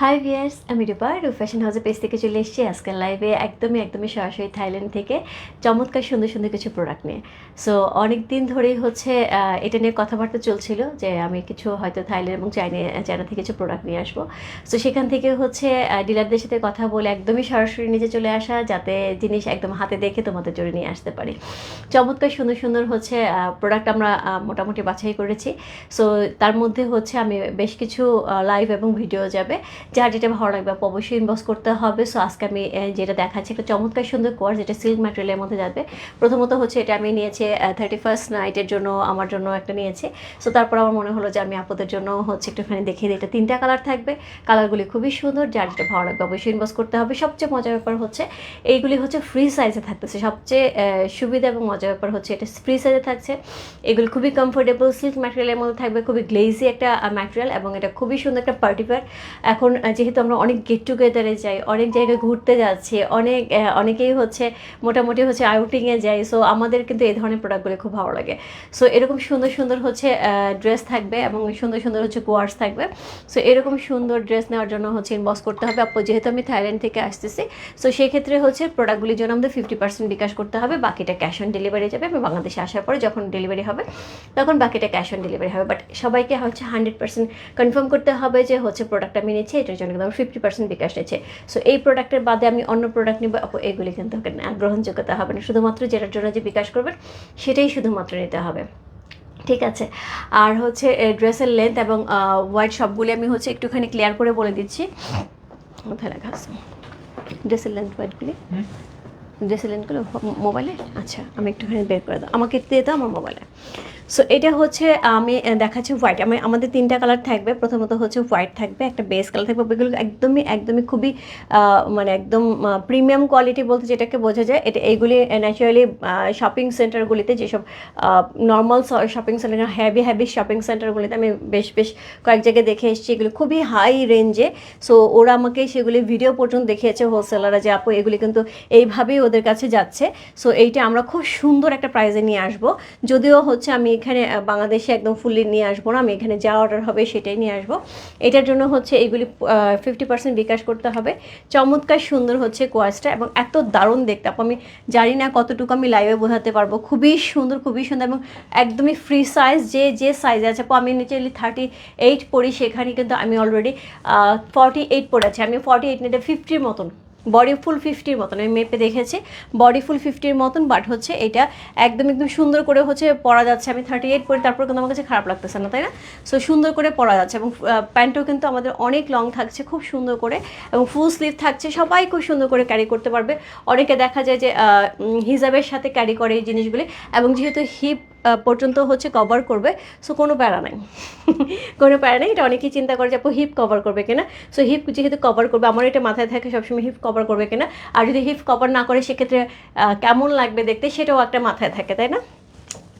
High viewers আমি রূপা রূপ fashion হাউসের পেজ থেকে চলে এসেছি। আজকাল লাইভে একদমই একদমই সরাসরি থাইল্যান্ড থেকে চমৎকার, সুন্দর সুন্দর কিছু প্রোডাক্ট নিয়ে। সো অনেক দিন ধরেই হচ্ছে এটা নিয়ে কথাবার্তা চলছিল যে আমি কিছু হয়তো থাইল্যান্ড এবং চাইনা চায়না থেকে কিছু প্রোডাক্ট নিয়ে আসব। সো সেখান থেকে হচ্ছে ডিলারদের সাথে কথা বলে একদমই সরাসরি নিজে চলে আসা, যাতে জিনিস একদম হাতে দেখে তোমাদের জন্য নিয়ে আসতে পারি। চমৎকার, সুন্দর সুন্দর হচ্ছে প্রোডাক্ট আমরা মোটামুটি বাছাই করেছি। সো তার মধ্যে হচ্ছে আমি বেশ কিছু লাইভ এবং ভিডিও যাবে। যার যেটা ভালো লাগবে অবশ্যই ইনবক্স করতে হবে। সো আজকে আমি যেটা দেখাচ্ছি একটা চমৎকার সুন্দর কোর্স যেটা সিল্ক ম্যাটেরিয়ালের মধ্যে যাবে। প্রথমত হচ্ছে এটা আমি নিয়েছি থার্টি ফার্স্ট নাইটের জন্য, আমার জন্য একটা নিয়েছি। সো তারপর আমার মনে হলো যে আমি আপুদের জন্য হচ্ছে একটুখানি দেখিয়ে দিই। এটা তিনটা কালার থাকবে। কালারগুলি খুবই সুন্দর, যার যেটা ভালো লাগবে অবশ্যই ইনবক্স করতে হবে। সবচেয়ে মজার ব্যাপার হচ্ছে, এইগুলি হচ্ছে ফ্রি সাইজে থাকতেছে। সবচেয়ে সুবিধা এবং মজার ব্যাপার হচ্ছে এটা ফ্রি সাইজে থাকছে। এগুলি খুবই কমফোর্টেবল সিল্ক ম্যাটেরিয়ালের মধ্যে থাকবে। খুবই গ্লেজি একটা ম্যাটেরিয়াল এবং এটা খুবই সুন্দর একটা পার্টি ওয়্যার এখন যেহেতু আমরা অনেক গেট টুগেদারে যাই, অনেক জায়গায় ঘুরতে যাচ্ছি, অনেক অনেকেই হচ্ছে মোটামুটি হচ্ছে আউটিংয়ে যাই সো আমাদের কিন্তু এই ধরনের প্রোডাক্টগুলো খুব ভালো লাগে। সো এরকম সুন্দর সুন্দর হচ্ছে ড্রেস থাকবে এবং সুন্দর সুন্দর হচ্ছে কোয়ার্স থাকবে। সো এরকম সুন্দর ড্রেস নেওয়ার জন্য হচ্ছে ইনবক্স করতে হবে। আপু, যেহেতু আমি থাইল্যান্ড থেকে আসতেছি সো সেই ক্ষেত্রে হচ্ছে প্রোডাক্টগুলির জন্য আমাদের ফিফটি পার্সেন্ট বিকাশ করতে হবে। বাকিটা ক্যাশ অন ডেলিভারি যাবে। এবং বাংলাদেশে আসার পরে যখন ডেলিভারি হবে, তখন বাকিটা ক্যাশ অন ডেলিভারি হবে। বাট সবাইকে হচ্ছে হান্ড্রেড পার্সেন্ট কনফার্ম করতে হবে যে হচ্ছে প্রোডাক্ট আমি নিচ্ছি। এটার জন্য কিন্তু আমার ফিফটি পার্সেন্ট বিকাশ নিচ্ছে সো এই প্রোডাক্টের বাদে আমি অন্য প্রোডাক্ট নিব। আপু এগুলি কিন্তু গ্রহণযোগ্যতা হবে না। শুধুমাত্র যেটার জন্য যে বিকাশ করবেন সেটাই শুধুমাত্র নিতে হবে। ঠিক আছে? আর হচ্ছে ড্রেসের লেন্থ এবং হোয়াইট সবগুলি আমি হচ্ছে একটুখানি ক্লিয়ার করে বলে দিচ্ছি। কোথায় লেখা আছে? ড্রেসের লেন্থ হোয়াইটগুলি ড্রেসের লেন্থগুলো মোবাইলে আচ্ছা আমি একটুখানি বের করে দাও। আমাকে দিয়ে দাও আমার মোবাইলে সো এটা হচ্ছে আমি দেখাচ্ছি হোয়াইট আমি, আমাদের তিনটা কালার থাকবে। প্রথমত হচ্ছে হোয়াইট থাকবে, একটা বেস কালার থাকবে। এগুলো একদমই একদমই খুবই মানে একদম প্রিমিয়াম কোয়ালিটি বলতে যেটাকে বোঝা যায়, এটা এইগুলি ন্যাচারালি শপিং সেন্টারগুলিতে যেসব normal shopping centre heavy heavy shopping সেন্টারগুলিতে আমি বেশ বেশ কয়েক জায়গায় দেখে এসেছি। এগুলো খুবই হাই রেঞ্জে সো ওরা আমাকে সেগুলি ভিডিও পর্যন্ত দেখিয়েছে হোলসেলাররা যে, আপু, এগুলি কিন্তু এইভাবেই ওদের কাছে যাচ্ছে। সো এইটা আমরা খুব সুন্দর একটা প্রাইজে নিয়ে আসব। যদিও হচ্ছে আমি এখানে বাংলাদেশে একদম ফুললি নিয়ে আসব না, আমি এখানে যা অর্ডার হবে সেটাই নিয়ে আসব। এটার জন্য হচ্ছে এইগুলি ফিফটি পার্সেন্ট বিকাশ করতে হবে। চমৎকার সুন্দর হচ্ছে কোয়াসটা এবং এত দারুণ দেখতে। আমি জানি না কতটুকু আমি লাইভে বোঝাতে পারব। খুবই সুন্দর খুবই সুন্দর এবং একদমই ফ্রি সাইজ যে যে সাইজে আছে। আমি নিচে থার্টি এইট পড়ি সেখানে, কিন্তু আমি অলরেডি ফর্টি এইট পড়ে আছি। আমি ফর্টি এইট নিতে ফিফটির মতন। বডি ফুল ফিফটির মতন, আমি মেপে দেখেছি, বডি ফুল ফিফটির মতন বাট হচ্ছে এটা একদম একদম সুন্দর করে হচ্ছে পরা যাচ্ছে। আমি থার্টি এইট পরি, তারপর কিন্তু আমার কাছে খারাপ লাগতেছে না, তাই না? সো সুন্দর করে পরা যাচ্ছে এবং প্যান্টও কিন্তু আমাদের অনেক লং থাকছে, খুব সুন্দর করে এবং ফুল স্লিভ থাকছে। সবাই খুব সুন্দর করে ক্যারি করতে পারবে। অনেকে দেখা যায় যে হিজাবের সাথে ক্যারি করে এই জিনিসগুলি এবং যেহেতু হিপ পর্যন্ত হচ্ছে কভার করবে। সো কোনো প্যারা নাই। কোনো প্যারা নেই। এটা অনেকেই চিন্তা করে যে, আপু হিপ কভার করবে কিনা? সো হিপ যেহেতু কভার করবে, আমার এটা মাথায় থাকে সবসময় হিপ কভার করবে কিনা। আর যদি হিপ কভার না করে, সেক্ষেত্রে কেমন লাগবে দেখতে, সেটাও একটা মাথায় থাকে, তাই না?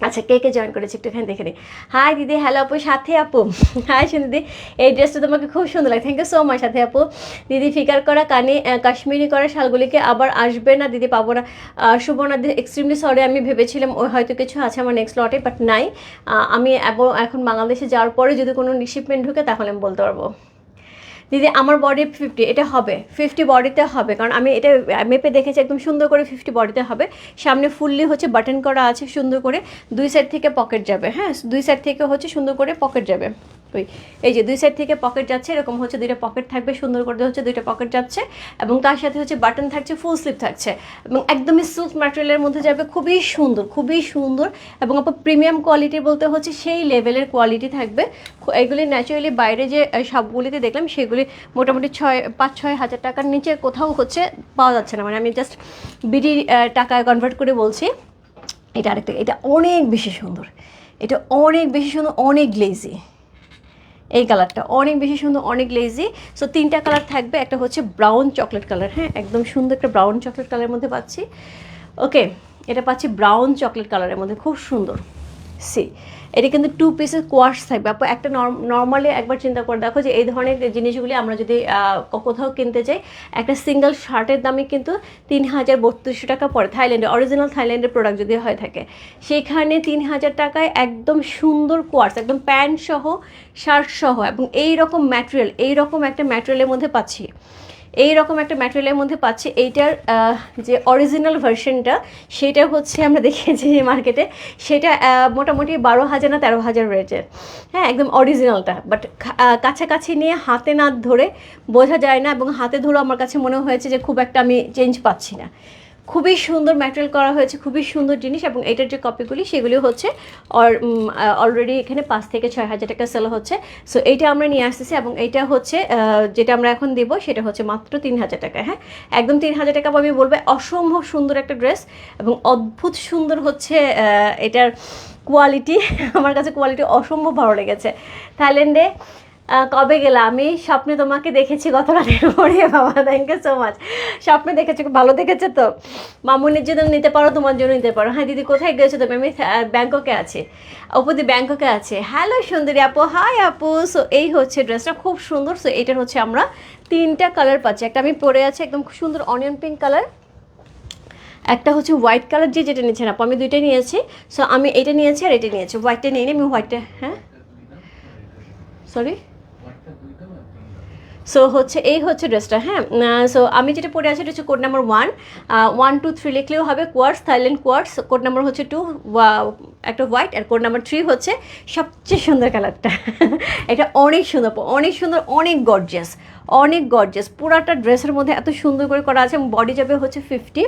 আচ্ছা কে কে জয়েন করেছে একটুখানি দেখে নিই হাই দিদি হ্যালো আপু, সাথে আপু। হাই দিদি, এই ড্রেসটা তোমাকে খুব সুন্দর লাগে। থ্যাংক ইউ সো মাচ সাথে আপু। দিদি, ফিকার করা, কানে কাশ্মীরি করা শালগুলিকে আবার আসবে না, দিদি পাবো না। সুবর্ণা দিদি এক্সট্রিমলি সরি আমি ভেবেছিলাম ওই হয়তো কিছু আছে আমার নেক্সট লটে বাট নাই। আমি এখন বাংলাদেশে যাওয়ার পরে যদি কোনো শিপমেন্ট ঢুকে, তাহলে আমি বলতে পারব। দিদি, আমার বডি ফিফটি এটা হবে। ফিফটি বডিতে হবে, কারণ আমি এটা মেপে দেখেছি, একদম সুন্দর করে ফিফটি বডিতে হবে। সামনে ফুললি হচ্ছে বাটন করা আছে, সুন্দর করে দুই সাইড থেকে পকেট যাবে হ্যাঁ? দুই সাইড থেকে হচ্ছে সুন্দর করে পকেট যাবে। ওই এই যে দুই সাইড থেকে পকেট যাচ্ছে, এরকম হচ্ছে দুইটা পকেট থাকবে, সুন্দর করে হচ্ছে দুইটা পকেট যাচ্ছে এবং তার সাথে হচ্ছে বাটন থাকছে ফুল স্লিপ থাকছে এবং একদমই সিল্ক ম্যাটেরিয়ালের মধ্যে যাবে, খুবই সুন্দর খুবই সুন্দর এবং আপনার প্রিমিয়াম কোয়ালিটি বলতে হচ্ছে সেই লেভেলের কোয়ালিটি থাকবে। এগুলি ন্যাচারালি বাইরে যে সবগুলিতে দেখলাম, সেগুলি মোটামুটি ছয়, পাঁচ, ছয় হাজার টাকার নিচে কোথাও হচ্ছে পাওয়া যাচ্ছে না। মানে আমি জাস্ট বিডি টাকায় কনভার্ট করে বলছি, এটা আরেকটা, এটা অনেক বেশি সুন্দর, এটা অনেক বেশি সুন্দর, অনেক গ্লেজি এই কালারটা। অনেক বেশি সুন্দর, অনেক লেজি সো তিনটা কালার থাকবে। একটা হচ্ছে ব্রাউন চকলেট কালার হ্যাঁ? একদম সুন্দর একটা ব্রাউন চকলেট কালারের মধ্যে পাচ্ছি। ওকে এটা পাচ্ছি ব্রাউন চকলেট কালারের মধ্যে। খুব সুন্দর। সি। এটা কিন্তু টু পিসের কোয়াশ থাকবে। আপু, একটা নর্মালি একবার চিন্তা করে দেখো যে এই ধরনের জিনিসগুলি আমরা যদি কোথাও কিনতে চাই একটা সিঙ্গেল শার্টের দামে কিন্তু তিন হাজার বত্রিশশো টাকা পড়ে। থাইল্যান্ডে অরিজিনাল থাইল্যান্ডের প্রোডাক্ট যদি হয়ে থাকে। সেখানে তিন হাজার টাকায় একদম সুন্দর কোয়ার্স একদম প্যান্ট সহ শার্ট সহ এবং এই রকম ম্যাটেরিয়াল এই রকম একটা ম্যাটেরিয়ালের মধ্যে পাচ্ছি। এই রকম একটা ম্যাটেরিয়ালের মধ্যে পাচ্ছি। এইটার যে অরিজিনাল ভার্সনটা সেটা হচ্ছে আমরা দেখেছি মার্কেটে সেটা মোটামুটি বারো হাজার না তেরো হাজার রয়েছে হ্যাঁ একদম অরিজিনালটা বাট কাছাকাছি নিয়ে হাতে না ধরে বোঝা যায় না এবং হাতে ধরে আমার কাছে মনে হয়েছে যে খুব একটা আমি চেঞ্জ পাচ্ছি না। খুবই সুন্দর ম্যাটেরিয়াল করা হয়েছে, খুবই সুন্দর জিনিস এবং এটার যে কপিগুলি সেগুলি হচ্ছে অলরেডি এখানে পাঁচ থেকে ছয় হাজার টাকা সেল হচ্ছে। সো এইটা আমরা নিয়ে আসতেছি এবং এইটা হচ্ছে যেটা আমরা এখন দিব, সেটা হচ্ছে মাত্র তিন হাজার টাকা হ্যাঁ? একদম তিন হাজার টাকা আমি বলব, অসম্ভব সুন্দর একটা ড্রেস এবং অদ্ভুত সুন্দর হচ্ছে এটার কোয়ালিটি আমার কাছে কোয়ালিটি অসম্ভব ভালো লেগেছে। থাইল্যান্ডে কবে গেলা? আমি স্বপ্নে তোমাকে দেখেছি গত রাতের পরে বাবা থ্যাংক ইউ সো মাচ স্বপ্নে দেখেছি, খুব ভালো দেখেছে তো? মামুনির জন্য নিতে পারো, তোমার জন্য নিতে পারো। হ্যাঁ দিদি, কোথায় গেছো তুমি? আমি ব্যাংককে আছি। অপুদি ব্যাংককে আছে। হ্যালো সুন্দরী আপু। হাই আপু। সো এই হচ্ছে ড্রেসটা খুব সুন্দর। সো এটার হচ্ছে আমরা তিনটা কালার পাচ্ছি। একটা আমি পরে আছি, একদম সুন্দর অনিয়ন পিঙ্ক কালার একটা হচ্ছে হোয়াইট কালার যে যেটা নিয়েছেন আপু, আমি দুইটা নিয়েছি। সো আমি এটা নিয়েছি আর এটা নিয়েছি। হোয়াইটটা নিয়ে আমি হোয়াইটটা হ্যাঁ? সরি সো হচ্ছে, এই হচ্ছে ড্রেসটা হ্যাঁ? সো আমি যেটা পরে আছি, এটা হচ্ছে code number one one two three লিখলেও হবে কোয়ার্স থাইল্যান্ড কোয়ার্স কোড নাম্বার হচ্ছে টু একটা হোয়াইট আর কোড নাম্বার থ্রি হচ্ছে সবচেয়ে সুন্দর কালারটা। এটা অনেক সুন্দর অনেক সুন্দর, অনেক গর্জিয়াস অনেক গর্জিয়াস পুরাটা ড্রেসের মধ্যে এত সুন্দর করে করা আছে, এবং বডি যাবে হচ্ছে ফিফটি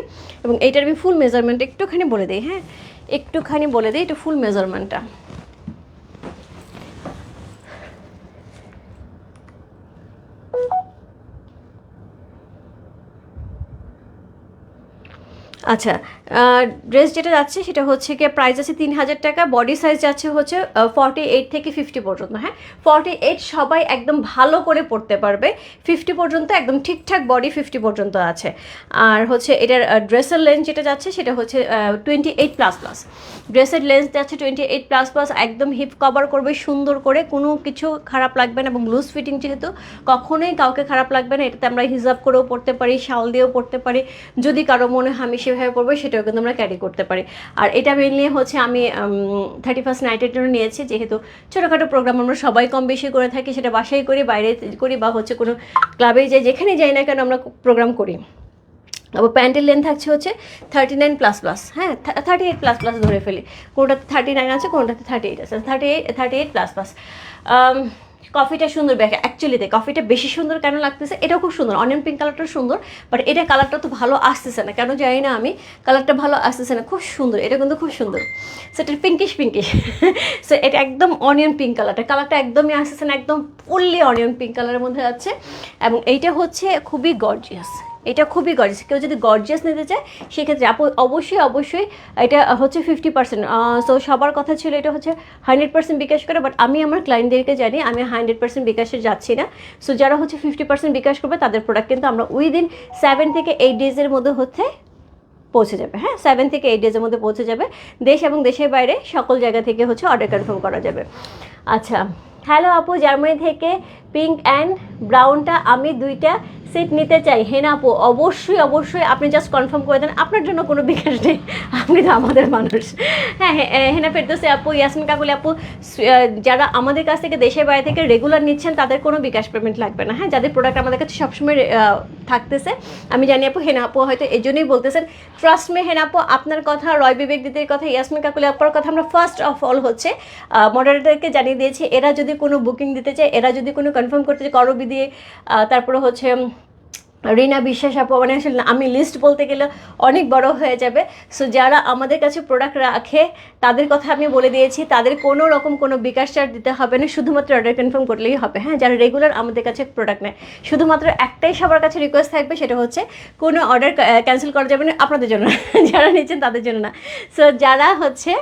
এবং এইটার আমি ফুল মেজারমেন্ট একটুখানি বলে দিই হ্যাঁ? একটুখানি বলে দিই, এটা ফুল মেজারমেন্টটা আচ্ছা ড্রেস যেটা যাচ্ছে সেটা হচ্ছে গিয়ে প্রাইস আছে তিন হাজার টাকা বডি সাইজ যাচ্ছে হচ্ছে ফর্টি এইট থেকে ফিফটি পর্যন্ত হ্যাঁ? ফর্টি এইট সবাই একদম ভালো করে পড়তে পারবে ফিফটি পর্যন্ত একদম ঠিকঠাক বডি ফিফটি পর্যন্ত আছে। আর হচ্ছে এটার ড্রেসের লেন্থ যেটা যাচ্ছে সেটা হচ্ছে টোয়েন্টি এইট প্লাস প্লাস ড্রেসের লেন্থ যাচ্ছে টোয়েন্টি এইট প্লাস প্লাস একদম হিপ কভার করবে, সুন্দর করে, কোনো কিছু খারাপ লাগবে না এবং লুজ ফিটিং যেহেতু, কখনোই কাউকে খারাপ লাগবে না, এটাতে আমরা হিজাব করেও পড়তে পারি, শাল দিয়েও পড়তে পারি। যদি কারও মনে হয় আমি সেভাবে পড়ব সেটাও কিন্তু আমরা ক্যারি করতে পারি। আর এটা মেনলি হচ্ছে আমি থার্টি ফার্স্ট নাইটের জন্য নিয়েছি। যেহেতু ছোটোখাটো প্রোগ্রাম আমরা সবাই কম বেশি করে থাকি, সেটা বাসায় করি, বাইরে করি বা হচ্ছে কোনো ক্লাবে যাই, যেখানে যাই না কেন আমরা প্রোগ্রাম করি। আবার প্যান্টের লেন্থ থাকছে হচ্ছে থার্টি নাইন প্লাস প্লাস হ্যাঁ থার্টি এইট প্লাস প্লাস ধরে ফেলি। কোনোটাতে থার্টি নাইন আছে, কোনোটাতে থার্টি এইট আছে thirty eight thirty eight plus plus কফিটা সুন্দর অ্যাকচুয়ালি অ্যাকচুয়ালিতে কফিটা বেশি সুন্দর কেন লাগতেছে? এটাও খুব সুন্দর। অনিয়ন পিঙ্ক কালারটা সুন্দর বাট এটা কালারটা তো ভালো আসতেছে না। কেন জানি না আমি কালারটা ভালো আসতেছে না। খুব সুন্দর, এটা কিন্তু খুব সুন্দর। সেটা পিঙ্কিশ পিঙ্কিশ সো এটা একদম অনিয়ন পিঙ্ক কালারটা কালারটা একদমই আসতেছে না, একদম ফুললি অনিয়ন পিঙ্ক কালারের মধ্যে আছে। এবং এইটা হচ্ছে খুবই গর্জিয়াস এটা খুবই গর্জিয়াস কেউ যদি গর্জিয়াস নিতে চায়, সেক্ষেত্রে আপু অবশ্যই অবশ্যই এটা হচ্ছে ফিফটি পার্সেন্ট সো সবার কথা ছিল এটা হচ্ছে হান্ড্রেড পার্সেন্ট বিকাশ করে বাট আমি আমার ক্লায়েন্টদেরকে জানি, আমি হান্ড্রেড পার্সেন্ট বিকাশে যাচ্ছি না। সো যারা হচ্ছে ফিফটি পার্সেন্ট বিকাশ করবে, তাদের প্রোডাক্ট কিন্তু আমরা উইদিন সেভেন থেকে এইট ডেজের মধ্যে হচ্ছে পৌঁছে যাবে। হ্যাঁ সেভেন থেকে এইট ডেজের মধ্যে পৌঁছে যাবে। দেশ এবং দেশের বাইরে সকল জায়গা থেকে হচ্ছে অর্ডার কনফার্ম করা যাবে। আচ্ছা হ্যালো আপু, জার্মানি থেকে পিঙ্ক অ্যান্ড ব্রাউনটা আমি দুইটা সেট নিতে চাই, হেনা আপু, অবশ্যই অবশ্যই আপনি জাস্ট কনফার্ম করে দেন, আপনার জন্য কোনো বিকাশ নেই। আপনি তো আমাদের মানুষ। হ্যাঁ হ্যাঁ হেনা ফেরদোসে আপু, ইয়াসমিন কাকুলি আপু যারা আমাদের কাছ থেকে দেশের বাইরে থেকে রেগুলার নিচ্ছেন, তাদের কোনো বিকাশ পেমেন্ট লাগবে না। হ্যাঁ যাদের প্রোডাক্ট আমাদের কাছে সবসময় থাকতেছে, আমি জানি আপু, হেনা আপু হয়তো এই জন্যই বলতেছেন ট্রাস্ট মে হেনা আপু, আপনার কথা, রয় বিবেক দিদির কথা, ইয়াসমিন কাকুলি আপার কথা আমরা ফার্স্ট অফ অল হচ্ছে মডারেটারকে জানিয়ে দিয়েছি, এরা যদি কোনো বুকিং দিতে চায়, এরা যদি কোনো কনফার্ম করতে চায় করবি দিয়ে তারপরে হচ্ছে রিনা বিশ্বাস আপু মানে আসলে আমি লিস্ট বলতে গেলে অনেক বড় হয়ে যাবে। সো যারা আমাদের কাছে প্রোডাক্ট রাখে, তাদের কথা আমি বলে দিয়েছি, তাদের কোনো রকম কোনো বিকাশ চার্জ দিতে হবে না, শুধুমাত্র অর্ডার কনফার্ম করলেই হবে। হ্যাঁ যারা রেগুলার আমাদের কাছে প্রোডাক্ট নেয়, শুধুমাত্র একটাই সবার কাছে রিকোয়েস্ট থাকবে, সেটা হচ্ছে কোনো অর্ডার ক্যান্সেল করা যাবে না, আপনাদের জন্য যারা নিচ্ছেন তাদের জন্য না। সো যারা হচ্ছে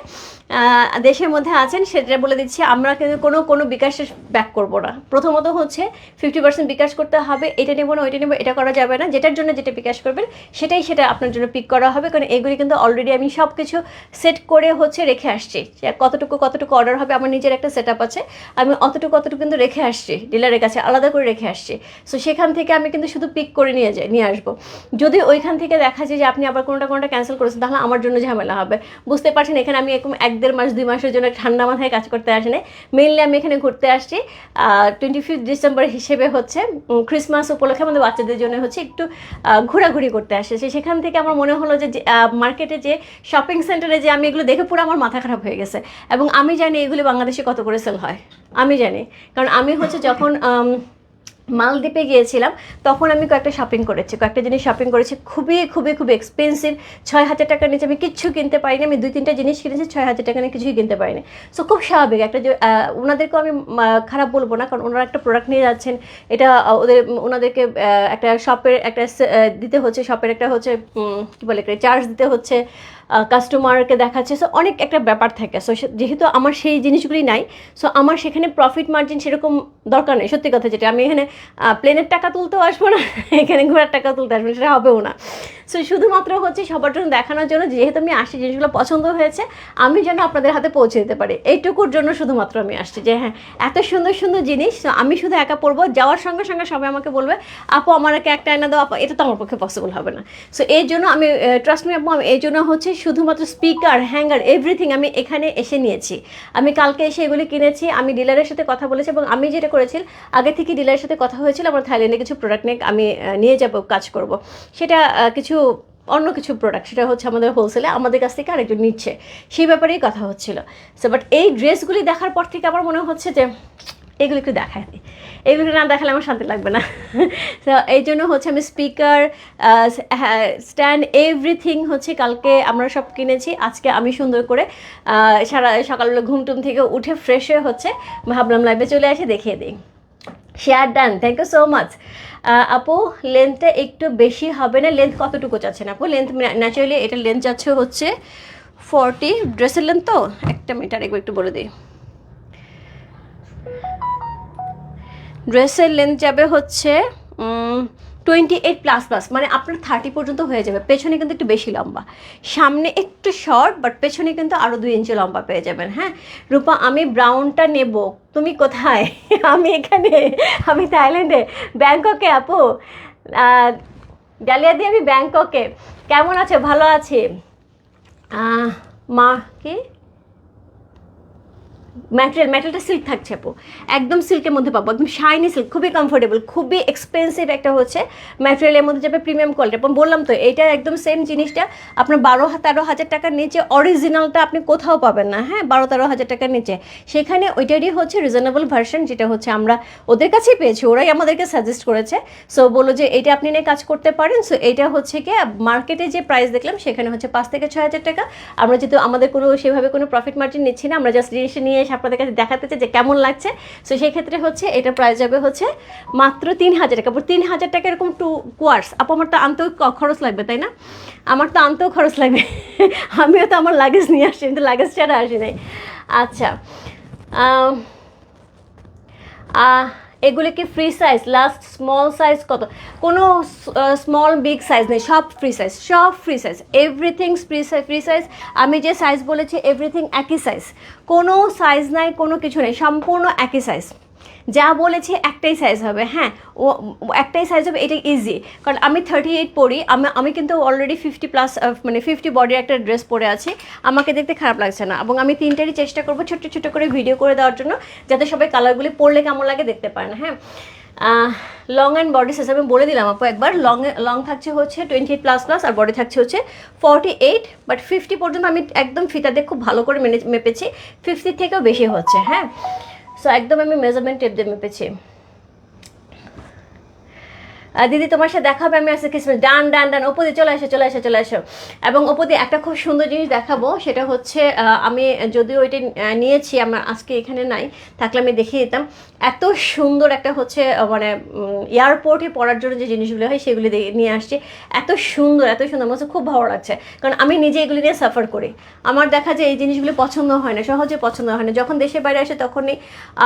দেশের মধ্যে আছেন, সেটা বলে দিচ্ছি, আমরা কিন্তু কোনো কোনো বিকাশের ব্যাক করব না। প্রথমত হচ্ছে ফিফটি পার্সেন্ট বিকাশ করতে হবে, এটা নেব না, ওইটা নেব, এটা করা যাবে না, যেটার জন্য যেটা বিকাশ করবেন, সেটাই সেটা আপনার জন্য পিক করা হবে, কারণ এগুলি কিন্তু অলরেডি আমি সব কিছু সেট করে হচ্ছে রেখে আসছি। কতটুকু কতটুকু অর্ডার হবে, আমার নিজের একটা সেট আছে, আমি অতটুকু অতটুকু কিন্তু রেখে আসছি ডিলারের কাছে আলাদা করে রেখে আসছি। সো সেখান থেকে আমি কিন্তু শুধু পিক করে নিয়ে যাই, নিয়ে আসব। যদি ওইখান থেকে দেখা যায় যে আপনি আবার কোনোটা কোনোটা ক্যান্সেল করেছেন, তাহলে আমার জন্য ঝামেলা হবে। বুঝতে পারছেন, এখানে আমি এরকম এক দেড় মাস, দুই মাসের জন্য ঠান্ডা মাথায় কাজ করতে আসিনি। মেনলি আমি এখানে ঘুরতে আসছি। টোয়েন্টি ফিফথ ডিসেম্বর হিসেবে হচ্ছে ক্রিসমাস উপলক্ষে আমাদের বাচ্চাদের জন্য হচ্ছে একটু ঘোরাঘুরি করতে আসছে। সেখান থেকে আমার মনে হলো যে মার্কেটে যে শপিং সেন্টারে যে আমি এগুলো দেখে পুরো আমার মাথা খারাপ হয়ে গেছে। এবং আমি জানি এগুলি বাংলাদেশে কত করে সেল হয়। আমি জানি। কারণ আমি হচ্ছে যখন মালদ্বীপে গিয়েছিলাম, তখন আমি কয়েকটা শপিং করেছি। কয়েকটা জিনিস শপিং করেছি, খুবই খুবই খুবই এক্সপেন্সিভ ছয় হাজার টাকার নিচে আমি কিচ্ছু কিনতে পারিনি। আমি দুই, তিনটা জিনিস কিনেছি, ছয় হাজার টাকা নিয়ে কিছুই কিনতে পারিনি। সো খুব স্বাভাবিক একটা যে ওনাদেরকেও আমি খারাপ বলব না, কারণ ওনারা একটা প্রোডাক্ট নিয়ে যাচ্ছেন। এটা ওদের ওনাদেরকে একটা শপের একটা দিতে হচ্ছে শপের একটা হচ্ছে কি বলে চার্জ দিতে হচ্ছে। কাস্টমারকে দেখাচ্ছে। সো অনেক একটা ব্যাপার থাকে। সো যেহেতু আমার সেই জিনিসগুলি নাই সো আমার সেখানে প্রফিট মার্জিন সেরকম দরকার নেই। সত্যি কথা যেটা, আমি এখানে প্লেনের টাকা তুলতেও আসব না, এখানে ঘোরার টাকা তুলতে আসব সেটা হবেও না। সো শুধুমাত্র হচ্ছে সবার জন্য দেখানোর জন্য, যেহেতু আমি আসি জিনিসগুলো পছন্দ হয়েছে, আমি যেন আপনাদের হাতে পৌঁছে দিতে পারি। এইটুকুর জন্য শুধুমাত্র আমি আসছি যে হ্যাঁ এত সুন্দর সুন্দর জিনিস আমি শুধু একা পড়ব। যাওয়ার সঙ্গে সঙ্গে সবাই আমাকে বলবে, আপু আমার একে একটা এনে দাও, আপু, এটা তো আমার পক্ষে পসিবল হবে না। সো এই জন্য আমি ট্রাস্ট মি আপু, আমি এই জন্য হচ্ছে শুধুমাত্র স্পিকার হ্যাঙ্গার এভরিথিং আমি এখানে এসে নিয়েছি। আমি কালকে এসে এগুলি কিনেছি, আমি ডিলারের সাথে কথা বলেছি এবং আমি যেটা করেছি আগে থেকে ডিলারের সাথে কথা হয়েছিল আমার থাইল্যান্ডে কিছু প্রোডাক্ট নিয়ে আমি নিয়ে যাব, কাজ করব। সেটা কিছু অন্য কিছু প্রোডাক্ট সেটা হচ্ছে আমাদের হোলসেলে আমাদের কাছ থেকে আরেকজন নিচ্ছে। সেই ব্যাপারেই কথা হচ্ছিল। সো বাট এই ড্রেসগুলি দেখার পর থেকে আমার মনে হচ্ছে যে, এগুলো একটু দেখায় এগুলো না দেখালে আমার শান্তি লাগবে না। তো এই জন্য হচ্ছে আমি স্পিকার স্ট্যান্ড এভরিথিং হচ্ছে কালকে আমরা সব কিনেছি। আজকে আমি সুন্দর করে সারা সকালবেলা ঘুম টুম থেকে উঠে ফ্রেশ হয়ে হচ্ছে ভাবলাম লাইভে চলে আসে, দেখিয়ে দিই। Share done thank you so much আপু লেন্থটা একটু বেশি হবে না? লেন্থ কতটুকু চাচ্ছেন আপু? লেন্থ ন্যাচারালি এটা লেন্থ যাচ্ছে হচ্ছে ফর্টি ড্রেসের লেন্থ তো? একটা মিটার একটু বলে দিই। ড্রেসের লেন্থ যাবে হচ্ছে টোয়েন্টি এইট প্লাস প্লাস মানে আপনার থার্টি পর্যন্ত হয়ে যাবে। পেছনে কিন্তু একটু বেশি লম্বা। সামনে একটু শর্ট বাট পেছনে কিন্তু আরও দুই ইঞ্চি লম্বা পেয়ে যাবেন হ্যাঁ? রূপা, আমি ব্রাউনটা নেব। তুমি কোথায়? আমি এখানে, আমি থাইল্যান্ডে। ব্যাংককে, আপু। ডালিয়া দিয়ে আমি ব্যাংককে। কেমন আছে? ভালো আছি? মা কি? ম্যাটেরিয়াল ম্যাটেরিয়ালটা সিল্ক থাকছে আপু। একদম সিল্কের মধ্যে পাবো, একদম শাইনি সিল্ক খুবই কমফোর্টেবল খুবই এক্সপেন্সিভ একটা হচ্ছে ম্যাটেরিয়ালের মধ্যে যাবে প্রিমিয়াম কোয়ালিটি এবং বললাম তো এটা একদম সেম জিনিসটা, আপনার বারো, তেরো হাজার টাকার নিচে অরিজিনালটা আপনি কোথাও পাবেন না হ্যাঁ? বারো, তেরো হাজার টাকার নিচে। সেখানে ওইটারই হচ্ছে রিজনেবল ভার্সন যেটা হচ্ছে আমরা ওদের কাছেই পেয়েছি, ওরাই আমাদেরকে সাজেস্ট করেছে। সো বলল যে এটা আপনি নিয়ে কাজ করতে পারেন। সো এটা হচ্ছে কি মার্কেটে যে প্রাইস দেখলাম, সেখানে হচ্ছে পাঁচ থেকে ছয় হাজার টাকা। আমরা যেহেতু আমাদের কোনো, সেভাবে কোনো প্রফিট মার্জিন নিচ্ছি না, আমরা জাস্ট জিনিসটা নিয়ে এসে আপনাদের কাছে দেখাতে চাই যে কেমন লাগছে? সো সেই ক্ষেত্রে হচ্ছে এটা প্রাইস যাবে হচ্ছে মাত্র তিন হাজার টাকা। তিন হাজার টাকা এরকম টু কোয়ার্স আপু, আমার তো আনতেও খরচ লাগবে, তাই না? আমার তো আনতেও খরচ লাগবে। আমিও তো আমার লাগেজ নিয়ে আসছি কিন্তু লাগেজ ছাড়া আসি নাই। আচ্ছা এগুলো কি free size last small size কত? কোনো স্মল বিগ সাইজ নেই, সব ফ্রি সাইজ সব free size everything free size free size আমি যে সাইজ বলেছি এভরিথিং একই সাইজ কোনো সাইজ নাই, কোনো কিছু নেই, সম্পূর্ণ একই সাইজ যা বলেছি একটাই সাইজ হবে হ্যাঁ? ও, একটাই সাইজ হবে, এটা ইজি কারণ আমি থার্টি এইট পরি আমি আমি কিন্তু অলরেডি ফিফটি প্লাস মানে ফিফটি বডির একটা ড্রেস পরে আছি। আমাকে দেখতে খারাপ লাগছে না। এবং আমি তিনটারই চেষ্টা করব ছোট্ট ছোট করে ভিডিও করে দেওয়ার জন্য, যাতে সবাই কালারগুলি পরলে কেমন লাগে দেখতে পারেন হ্যাঁ? লং অ্যান্ড বডি সাইজ আমি বলে দিলাম আপু একবার লং লং থাকছে হচ্ছে টোয়েন্টি এইট প্লাস প্লাস আর বডি থাকছে হচ্ছে ফর্টি এইট বাট ফিফটি পর্যন্ত আমি একদম ফিতা দিয়ে খুব ভালো করে মেনে, মেপেছি। ফিফটি থেকেও বেশি হচ্ছে হ্যাঁ? সো একদম আমি মেজারমেন্ট টেপ দিয়ে মেপেছি। দিদি তোমার সাথে দেখা হবে আমি আসতে কিসমিস ডান ডান ডান ওপদি চলে আসো চলে আসো চলে আসো। এবং ওপদি একটা খুব সুন্দর জিনিস দেখাবো সেটা হচ্ছে আমি যদিও আহ, নিয়েছি আমার আজকে এখানে নাই থাকলে আমি দেখিয়ে দিতাম। এত সুন্দর একটা হচ্ছে মানে এয়ারপোর্টে পড়ার জন্য যে জিনিসগুলো হয় সেগুলি নিয়ে আসছি। এত সুন্দর এত সুন্দর আমার খুব ভালো লাগছে। কারণ আমি নিজে এগুলি নিয়ে সাফার করি। আমার দেখা যায় এই জিনিসগুলো পছন্দ হয় না সহজে পছন্দ হয় না। যখন দেশের বাইরে আসে তখনই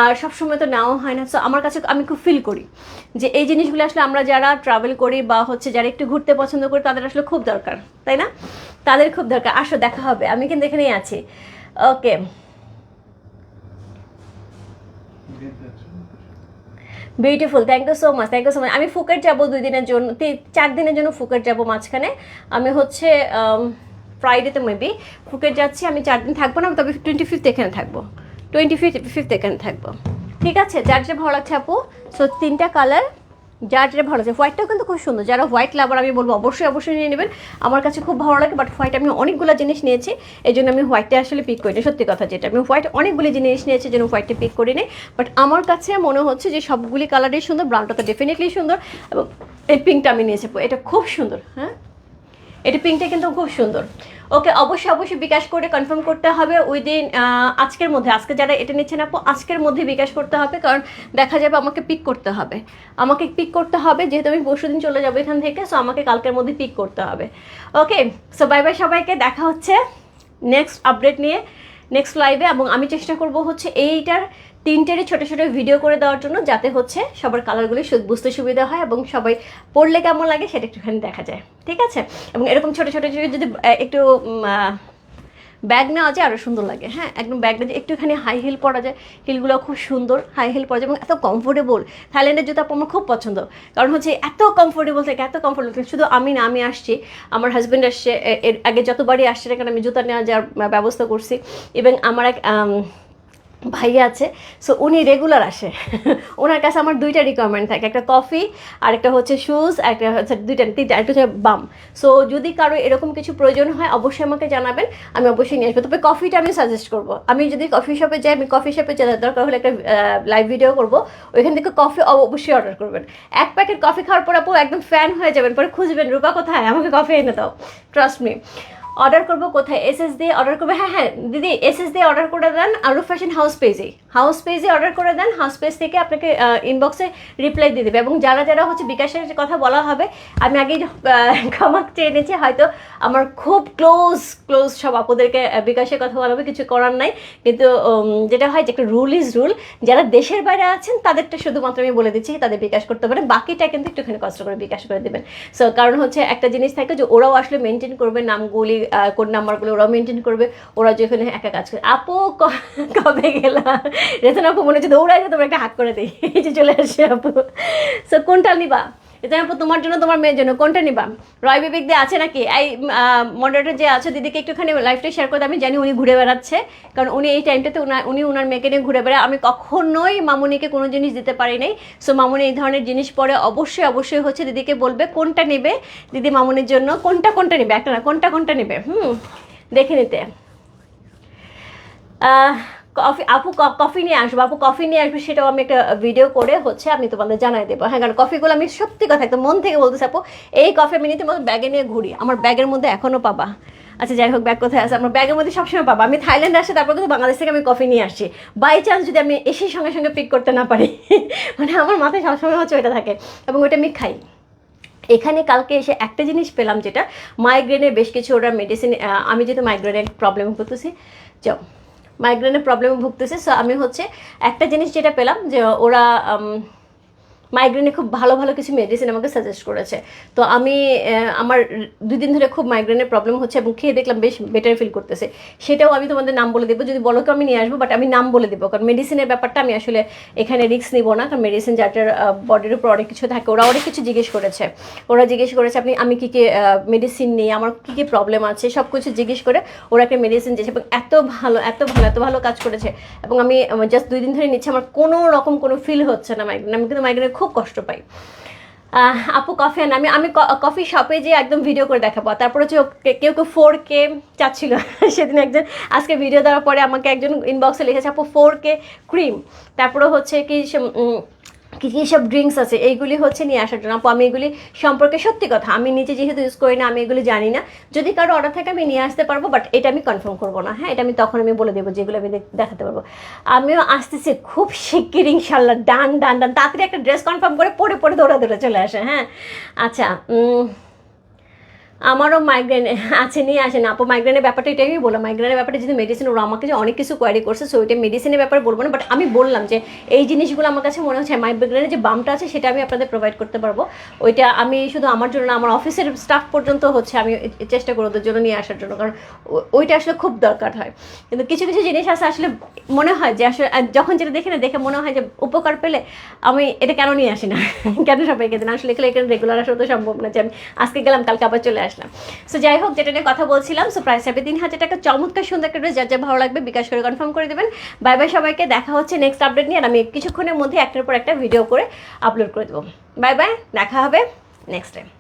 আর সবসময় তো নেওয়া হয় না। সো আমার কাছে আমি খুব ফিল করি যে এই জিনিসগুলো আসলে আমরা যারা ট্রাভেল করি বা হচ্ছে যারা একটু ঘুরতে পছন্দ করি, তাদের আসলে খুব দরকার, তাই না? তাদের খুব দরকার। আসো, দেখা হবে। আমি কিন্তু এখানেই আছি। Okay beautiful thank you so much thank you so much আমি ফুকেট যাব দুই দিনের জন্য চার দিনের জন্য ফুকেট যাব মাঝখানে। আমি হচ্ছে ফ্রাইডেতে মেবি ফুকেট যাচ্ছি। আমি চার দিন থাকব না, তবে টোয়েন্টি ফিফথ এখানে থাকব। টোয়েন্টি ফিফথ ফিফথ এখানে থাকব। ঠিক আছে? যার যেটা ভালো লাগছে আপু সো তিনটা কালার যার যেটা ভালো লাগে হোয়াইটটাও কিন্তু খুব সুন্দর। যারা হোয়াইট লাভার আমি বলব অবশ্যই অবশ্যই নিয়ে নেবেন। আমার কাছে খুব ভালো লাগে বাট হোয়াইট আমি অনেকগুলো জিনিস নিয়েছি এই জন্য আমি হোয়াইটটা আসলে পিক করিনি সত্যি কথা যেটা, আমি হোয়াইট অনেকগুলি জিনিস নিয়েছি যেন হোয়াইটটা পিক করিনি বাট আমার কাছে মনে হচ্ছে যে সবগুলি কালারই সুন্দর ব্রাউনটা তো ডেফিনেটলি সুন্দর, এবং এই পিঙ্কটা আমি নিয়েছি। এটা খুব সুন্দর হ্যাঁ? এটা পিঙ্কটা কিন্তু খুব সুন্দর। ওকে, অবশ্যই অবশ্যই বিকাশ করে কনফার্ম করতে হবে উইদিন আজকের মধ্যে। আজকে যারা এটা নিচ্ছেন আপু, আজকের মধ্যে বিকাশ করতে হবে, কারণ দেখা যাবে আমাকে পিক করতে হবে। আমাকে পিক করতে হবে, যেহেতু আমি পরশু দিন চলে যাব এখান থেকে সো আমাকে কালকের মধ্যে পিক করতে হবে। ওকে সো বাই বাই সবাইকে, দেখা হচ্ছে নেক্সট আপডেট নিয়ে নেক্সট লাইভে এবং আমি চেষ্টা করব হচ্ছে এইটার তিনটেরই ছোটো ছোটো ভিডিও করে দেওয়ার জন্য যাতে হচ্ছে সবার কালারগুলি বুঝতে সুবিধা হয় এবং সবাই পড়লে কেমন লাগে সেটা একটুখানি দেখা যায়। ঠিক আছে? এবং এরকম ছোটো ছোটো যদি একটু ব্যাগ নেওয়া যায় আরও সুন্দর লাগে। হ্যাঁ একদম ব্যাগটা যে একটুখানি হাই হিল পরা যায়। হিলগুলো খুব সুন্দর হাই হিল পরা যায় এবং এত কমফোর্টেবল থাইল্যান্ডের জুতো আমার খুব পছন্দ। কারণ হচ্ছে এত কমফোর্টেবল থাকে, এত কমফোর্টেবল শুধু আমি না, আমি আসছি। আমার হাজব্যান্ড আসছে এর আগে যতবারই আসছে না কেন আমি জুতা নেওয়া যাওয়ার ব্যবস্থা করছি। এবং আমার এক ভাইয়া আছে সো উনি রেগুলার আসে। ওনার কাছে আমার দুইটা রিকোয়ারমেন্ট থাকে, একটা কফি আর একটা হচ্ছে শুজ একটা হচ্ছে দুইটা, তিনটা একটা হচ্ছে বাম সো যদি কারও এরকম কিছু প্রয়োজন হয়, অবশ্যই আমাকে জানাবেন, আমি অবশ্যই নিয়ে আসব। তবে কফিটা আমি সাজেস্ট করব। আমি যদি কফি শপে যাই, আমি কফি শপে যাই দরকার হলে একটা লাইভ ভিডিও করব, ওইখান থেকে কফি অবশ্যই অর্ডার করবেন। এক প্যাকেট কফি খাওয়ার পর আপু একদম ফ্যান হয়ে যাবেন, পরে খুঁজবেন, রূপা কোথায়? আমাকে কফি এনে দাও। ট্রাস্ট মি অর্ডার করব কোথায়? এস এস দিয়ে অর্ডার করবে হ্যাঁ হ্যাঁ দিদি এস এস দিয়ে অর্ডার করে দেন আরু ফ্যাশন হাউস পেজে হাউস পেজে অর্ডার করে দেন হাউস পেজ থেকে আপনাকে ইনবক্সে রিপ্লাই দিয়ে দেবে। এবং যারা যারা হচ্ছে বিকাশের কথা বলা হবে আমি আগেই ক্ষমা চেয়ে নিয়েছি হয়তো আমার খুব ক্লোজ ক্লোজ সব আপুদেরকে আহ, বিকাশের কথা বলা হবে কিছু করার নাই। কিন্তু যেটা হয় যে একটা রুল ইজ রুল যারা দেশের বাইরে আছেন তাদেরটা শুধুমাত্র আমি বলে দিচ্ছি তাদের বিকাশ করতে পারে বাকিটা কিন্তু একটুখানি কষ্ট করে বিকাশ করে দেবেন। সো কারণ হচ্ছে একটা জিনিস থাকে যে ওরাও আসলে মেনটেন করবে নামগুলি কোড নাম্বারগুলো ওরা মেনটেন করবে। ওরা যেখানে একা কাজ করে। আপু কবে গেলাম রেতন আপু মনে হচ্ছে দৌড়াই তোমরা একটা হাত করে দিই। এই যে চলে আসে আপু। সো কোনটা নিবা? আপু তোমার জন্য, তোমার মেয়ের জন্য। কোনটা নিবা? রয় বিবেক দিয়ে আছে নাকি? এই মডারেটর যে আছে, দিদিকে একটুখানি লাইফটা শেয়ার করতে, আমি জানি উনি ঘুরে বেড়াচ্ছে, কারণ উনি এই টাইমটাতে উনি উনার মেয়েকে নিয়ে ঘুরে বেড়ায়। আমি কখনোই মামুনিকে কোনো জিনিস দিতে পারি নাই। সো মামুনি এই ধরনের জিনিস পরে অবশ্যই অবশ্যই হচ্ছে দিদিকে বলবে, কোনটা নেবে দিদি মামুনির জন্য? কোনটা কোনটা নেবে? একটা না, কোনটা কোনটা নেবে? হুম, দেখে নিতে। কফি, আপু কফি নিয়ে আসব, আপু কফি নিয়ে আসবে সেটাও আমি একটা ভিডিও করে হচ্ছে আমি তোমাদের জানাই দেবো। হ্যাঁ কারণ কফিগুলো আমি সত্যি কথা একদম মন থেকে বলতেছি, আপু, এই কফি আমি নিতে মতো ব্যাগে নিয়ে ঘুরি, আমার ব্যাগের মধ্যে এখনও পাবা। আচ্ছা যাই হোক, ব্যাগ কোথায় আছে? আমার ব্যাগের মধ্যে সবসময় পাবা। আমি থাইল্যান্ডে আসি তারপর কিন্তু বাংলাদেশ থেকে আমি কফি নিয়ে আসছি বাই চান্স যদি আমি এসে সঙ্গে সঙ্গে পিক করতে না পারি মানে আমার মাথায় সবসময় হচ্ছে ওইটা থাকে। এবং ওইটা আমি খাই। এখানে কালকে এসে একটা জিনিস পেলাম যেটা মাইগ্রেনের বেশ কিছু ওরা মেডিসিন আমি যেহেতু মাইগ্রেনের প্রবলেম ভুগতেছি যাও। মাইগ্রেনের প্রবলেমে ভুগতেছে। সো আমি হচ্ছে একটা জিনিস যেটা পেলাম যে ওরা মাইগ্রেনে খুব ভালো ভালো কিছু মেডিসিন আমাকে সাজেস্ট করেছে। তো আমি আমার দুই দিন ধরে খুব মাইগ্রেনের প্রবলেম হচ্ছে এবং খেয়ে দেখলাম বেশ বেটার ফিল করতেছে। সেটাও আমি তোমাদের নাম বলে দেবো। যদি বলো আমি নিয়ে আসব বাট আমি নাম বলে দেবো। কারণ মেডিসিনের ব্যাপারটা আমি আসলে এখানে রিস্ক নিব না। কারণ মেডিসিন যাটার বডির উপর অনেক কিছু থাকে, ওরা অনেক কিছু জিজ্ঞেস করেছে। ওরা জিজ্ঞেস করেছে, আপনি, আমি কী কী মেডিসিন নিই? আমার কী কী প্রবলেম আছে? সব কিছু জিজ্ঞেস করে ওরা একটা মেডিসিন দিয়েছে এবং এত ভালো এত ভালো এত ভালো কাজ করেছে। এবং আমি জাস্ট দুই দিন ধরে নিচ্ছি, আমার কোনো রকম কোনো ফিল হচ্ছে না মাইগ্রেন আমি কিন্তু মাইগ্রেনে খুব কষ্ট পাই। আপু কফি আন। আমি আমি কফি শপে যে একদম ভিডিও করে দেখাবো। তারপর হচ্ছে কেউ কেউ ফোর কে চাচ্ছিল। সেদিন একজন, আজকে ভিডিও দেওয়ার পরে আমাকে একজন ইনবক্সে লিখেছে, আপু ফোর কে ক্রিম তারপরে হচ্ছে কি কী কী সব ড্রিঙ্কস আছে, এইগুলি হচ্ছে নিয়ে আসার জন্য। আপু, আমি এগুলি সম্পর্কে সত্যি কথা, আমি নিজে যেহেতু ইউজ করি না, আমি এগুলি জানি না। যদি কারও অর্ডার থাকে, আমি নিয়ে আসতে পারব বাট এটা আমি কনফার্ম করব না হ্যাঁ? এটা আমি তখন আমি বলে দেবো, যেগুলো আমি দেখাতে পারব। আমিও আসতেছি খুব শিগগির ইনশাল্লাহ ডান ডান ডান। তাড়াতাড়ি একটা ড্রেস কনফার্ম করে পরে পরে দৌড়া দৌড়ে চলে আসে হ্যাঁ? আচ্ছা আমারও মাইগ্রেন আছে, নিয়ে আসেন। আপু মাইগ্রেনের ব্যাপারটা এটাই আমি বললাম। মাইগ্রেনের ব্যাপারে যদি মেডিসিন ওরা আমাকে যে অনেক কিছু কোয়ারি করছে সো ওইটা মেডিসিনের ব্যাপারে বলব না বাট আমি বললাম যে এই জিনিসগুলো আমার কাছে মনে হচ্ছে মাইগ্রেনের যে বামটা আছে, সেটা আমি আপনাদের প্রোভাইড করতে পারব। ওইটা আমি শুধু আমার জন্য আমার অফিসের স্টাফ পর্যন্ত হচ্ছে, আমি চেষ্টা করব ওদের জন্য নিয়ে আসার জন্য, কারণ ওইটা আসলে খুব দরকার হয়। কিন্তু কিছু কিছু জিনিস আছে আসলে মনে হয় যে আসলে যখন যেটা দেখি না, দেখে মনে হয় যে উপকার পেলে আমি এটা কেন নিয়ে আসি না? কেন সবাইকে? দিন আসলে এখানে রেগুলার আসা তো সম্ভব না যে আমি আজকে গেলাম, কালকে আবার চলে আসলাম। সো যাই হোক, যেটা নিয়ে কথা বলছিলাম সো প্রায় হবে তিন হাজার টাকা, চমৎকার সুন্দর একটা ড্রেস যার যা ভালো লাগবে, বিকাশ করে কনফার্ম করে দেবেন। বাই বাই সবাইকে, দেখা হচ্ছে নেক্সট আপডেট নিয়ে, আর আমি কিছুক্ষণের মধ্যে একটার পর একটা ভিডিও করে আপলোড করে দেবো। বাই বাই দেখা হবে নেক্সট টাইম